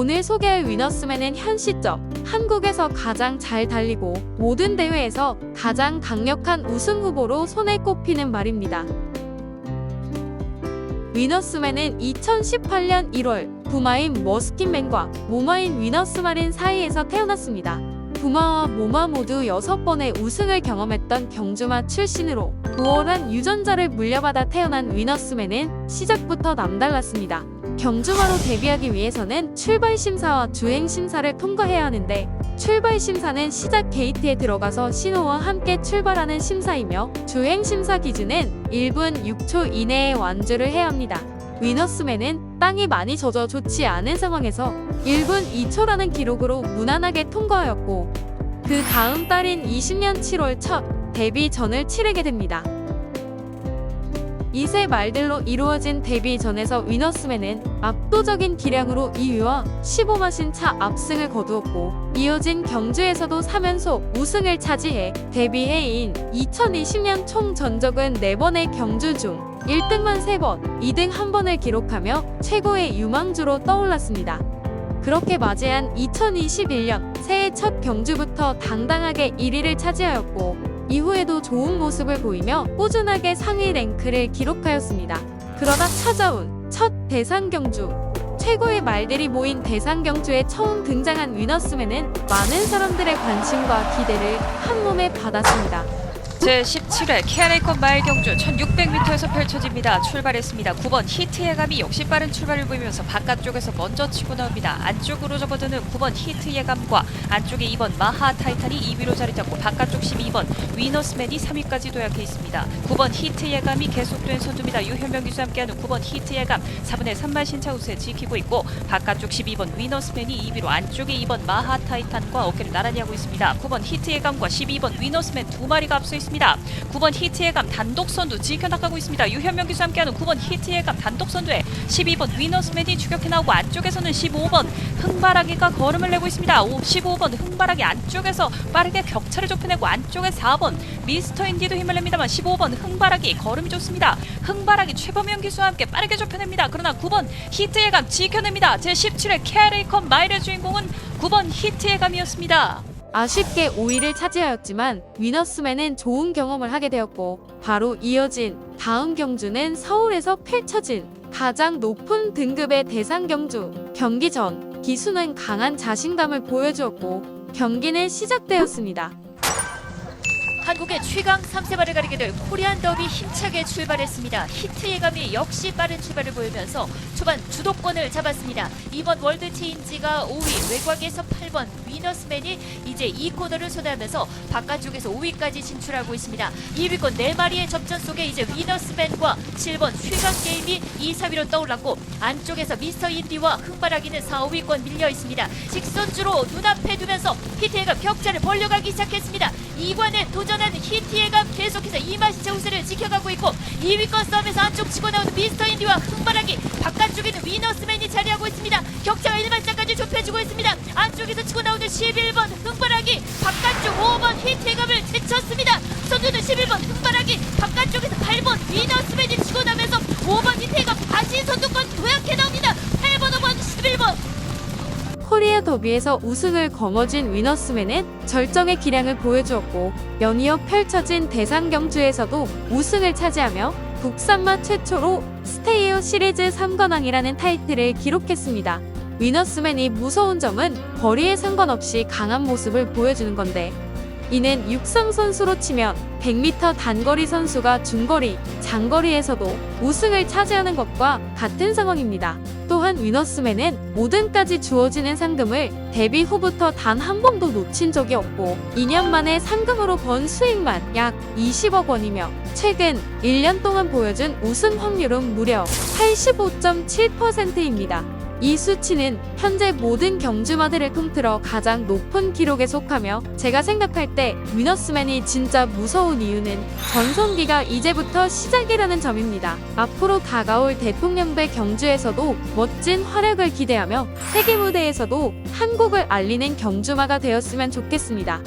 오늘 소개할 위너스맨은 현 시점 한국에서 가장 잘 달리고 모든 대회에서 가장 강력한 우승 후보로 손에 꼽히는 말입니다. 위너스맨은 2018년 1월 부마인 머스킨맨과 모마인 위너스마린 사이에서 태어났습니다. 부마와 모마 모두 6번의 우승을 경험했던 경주마 출신으로 우월한 유전자를 물려받아 태어난 위너스맨은 시작부터 남달랐습니다. 경주마로 데뷔하기 위해서는 출발 심사와 주행 심사를 통과해야 하는데 출발 심사는 시작 게이트에 들어가서 신호와 함께 출발하는 심사이며 주행 심사 기준은 1분 6초 이내에 완주를 해야 합니다. 위너스맨은 땅이 많이 젖어 좋지 않은 상황에서 1분 2초라는 기록으로 무난하게 통과하였고 그 다음 달인 20년 7월 첫 데뷔 전을 치르게 됩니다. 이세 말들로 이루어진 데뷔 전에서 위너스맨은 압도적인 기량으로 2위와 15마신 차 압승을 거두었고 이어진 경주에서도 3연속 우승을 차지해 데뷔 해인 2020년 총 전적은 4번의 경주 중 1등만 3번, 2등 1번을 기록하며 최고의 유망주로 떠올랐습니다. 그렇게 맞이한 2021년 새해 첫 경주부터 당당하게 1위를 차지하였고 이후에도 좋은 모습을 보이며 꾸준하게 상위 랭크를 기록하였습니다. 그러다 찾아온 첫 대상 경주. 최고의 말들이 모인 대상 경주에 처음 등장한 위너스맨은 많은 사람들의 관심과 기대를 한 몸에 받았습니다. 제17회 KRA컵 마일 경주 1600m에서 펼쳐집니다. 출발했습니다. 9번 히트의 감이 역시 빠른 출발을 보이면서 바깥쪽에서 먼저 치고 나옵니다. 안쪽으로 접어드는 9번 히트의 감과 안쪽에 2번 마하 타이탄이 2위로 자리 잡고 바깥쪽 12번 위너스맨이 3위까지 도약해 있습니다. 9번 히트의 감이 계속된 선두입니다. 유현명 기수와 함께하는 9번 히트의 감 4분의 3만 신차 우세 지키고 있고 바깥쪽 12번 위너스맨이 2위로 안쪽에 2번 마하 타이탄과 어깨를 나란히 하고 있습니다. 9번 히트의 감과 12번 위너스맨 두 마리가 앞서 있습니다. 9번 히트의 감 단독 선두 지켜나가고 있습니다. 유현명 기수와 함께하는 9번 히트의 감 단독 선두에 12번 위너스맨이 추격해 나오고 안쪽에서는 15번 흥바라기가 걸음을 내고 있습니다. 15번 흥바라기 안쪽에서 빠르게 격차를 좁혀내고 안쪽에 4번 미스터 인디도 힘을 냅니다만 15번 흥바라기 걸음이 좋습니다. 흥바라기 최범현 기수와 함께 빠르게 좁혀냅니다. 그러나 9번 히트의 감 지켜냅니다. 제17회 캐레이컵 마일의 주인공은 9번 히트의 감이었습니다. 아쉽게 5위를 차지하였지만 위너스맨은 좋은 경험을 하게 되었고 바로 이어진 다음 경주는 서울에서 펼쳐진 가장 높은 등급의 대상 경주 경기 전 기수는 강한 자신감을 보여주었고 경기는 시작되었습니다. 한국의 최강 3세발을 가리게 될 코리안 더비 힘차게 출발했습니다. 히트 예감이 역시 빠른 출발을 보이면서 초반 주도권을 잡았습니다. 이번 월드 체인지가 5위, 외곽에서 8번 위너스맨이 이제 2코너를 손해하면서 바깥쪽에서 5위까지 진출하고 있습니다. 2위권 4마리의 접전 속에 이제 위너스맨과 7번 최강 게임이 2, 4위로 떠올랐고 안쪽에서 미스터 인디와 흥바라기는 4, 5위권 밀려 있습니다. 직선주로 눈앞에 두면서 히트 예감 격차를 벌려가기 시작했습니다. 2관에 도전하는 히트예감 계속해서 이마시차 우세를 지켜가고 있고 2위권 싸움에서 안쪽 치고 나오는 미스터 인디와 흥바라기 바깥쪽에는 위너스맨이 자리하고 있습니다. 격차가 1만짜까지 좁혀지고 있습니다. 안쪽에서 치고 나오는 11번 흥바라기 바깥쪽 5번 히트예감을 제쳤습니다. 선두는 11번 흥바라기 바깥쪽에서 8번 더비에서 우승을 거머쥔 위너스맨은 절정의 기량을 보여주었고 연이어 펼쳐진 대상 경주에서도 우승을 차지하며 국산마 최초로 스테이어 시리즈 3관왕이라는 타이틀을 기록했습니다. 위너스맨이 무서운 점은 거리에 상관없이 강한 모습을 보여주는 건데 이는 육상 선수로 치면 100m 단거리 선수가 중거리, 장거리에서도 우승을 차지하는 것과 같은 상황입니다. 또한 위너스맨은 5등까지 주어지는 상금을 데뷔 후부터 단 한 번도 놓친 적이 없고 2년 만에 상금으로 번 수익만 약 20억 원이며 최근 1년 동안 보여준 우승 확률은 무려 85.7%입니다. 이 수치는 현재 모든 경주마들을 통틀어 가장 높은 기록에 속하며 제가 생각할 때 위너스맨이 진짜 무서운 이유는 전성기가 이제부터 시작이라는 점입니다. 앞으로 다가올 대통령배 경주에서도 멋진 활약을 기대하며 세계 무대에서도 한국을 알리는 경주마가 되었으면 좋겠습니다.